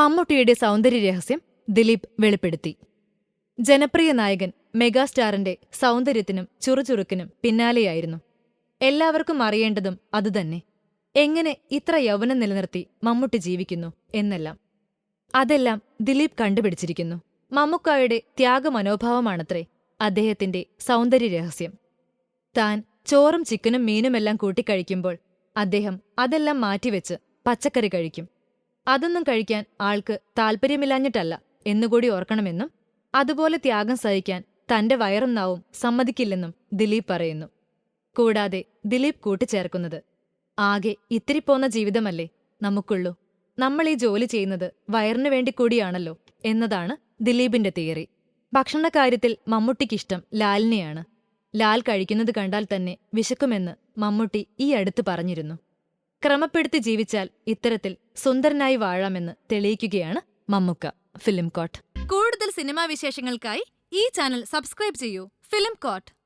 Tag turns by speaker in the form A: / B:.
A: മമ്മൂട്ടിയുടെ സൗന്ദര്യ രഹസ്യം ദിലീപ് വെളിപ്പെടുത്തി. ജനപ്രിയ നായകൻ മെഗാസ്റ്റാറിന്റെ സൗന്ദര്യത്തിനും ചുറുചുറുക്കിനും പിന്നാലെയായിരുന്നു. എല്ലാവർക്കും അറിയേണ്ടതും അതുതന്നെ. എങ്ങനെ ഇത്ര യൗവനം നിലനിർത്തി മമ്മൂട്ടി ജീവിക്കുന്നു എന്നെല്ലാം. അതെല്ലാം ദിലീപ് കണ്ടുപിടിച്ചിരിക്കുന്നു. മമ്മുക്കായുടെ ത്യാഗമനോഭാവമാണത്രേ അദ്ദേഹത്തിന്റെ സൗന്ദര്യ രഹസ്യം താൻ ചോറും ചിക്കനും മീനുമെല്ലാം കൂട്ടിക്കഴിക്കുമ്പോൾ അദ്ദേഹം അതെല്ലാം മാറ്റിവെച്ച് പച്ചക്കറി കഴിക്കും. അതൊന്നും കഴിക്കാൻ ആൾക്ക് താല്പര്യമില്ലാഞ്ഞിട്ടല്ല എന്നുകൂടി ഓർക്കണമെന്നും അതുപോലെ ത്യാഗം സഹിക്കാൻ തന്റെ വയറും നാവും സമ്മതിക്കില്ലെന്നും ദിലീപ് പറയുന്നു. കൂടാതെ ദിലീപ് കൂട്ടിച്ചേർക്കുന്നത് ആകെ ഇത്തിരി പോന്ന ജീവിതമല്ലേ നമുക്കുള്ളൂ. നമ്മൾ ഈ ജോലി ചെയ്യുന്നത് വയറിനു വേണ്ടി കൂടിയാണല്ലോ എന്നതാണ് ദിലീപിന്റെ തിയറി. ഭക്ഷണകാര്യത്തിൽ മമ്മൂട്ടിക്കിഷ്ടം ലാലിനെയാണ്. ലാൽ കഴിക്കുന്നത് കണ്ടാൽ തന്നെ വിശക്കുമെന്ന് മമ്മൂട്ടി ഈ അടുത്ത് പറഞ്ഞിരുന്നു. ക്രമപ്പെടുത്തി ജീവിച്ചാൽ ഇത്തരത്തിൽ സുന്ദരനായി വാഴാമെന്ന് തെളിയിക്കുകയാണ് മമ്മുക്ക ഫിലിം കോട്ട്. കൂടുതൽ സിനിമാ വിശേഷങ്ങൾക്കായി ഈ ചാനൽ സബ്സ്ക്രൈബ് ചെയ്യൂ. Film court.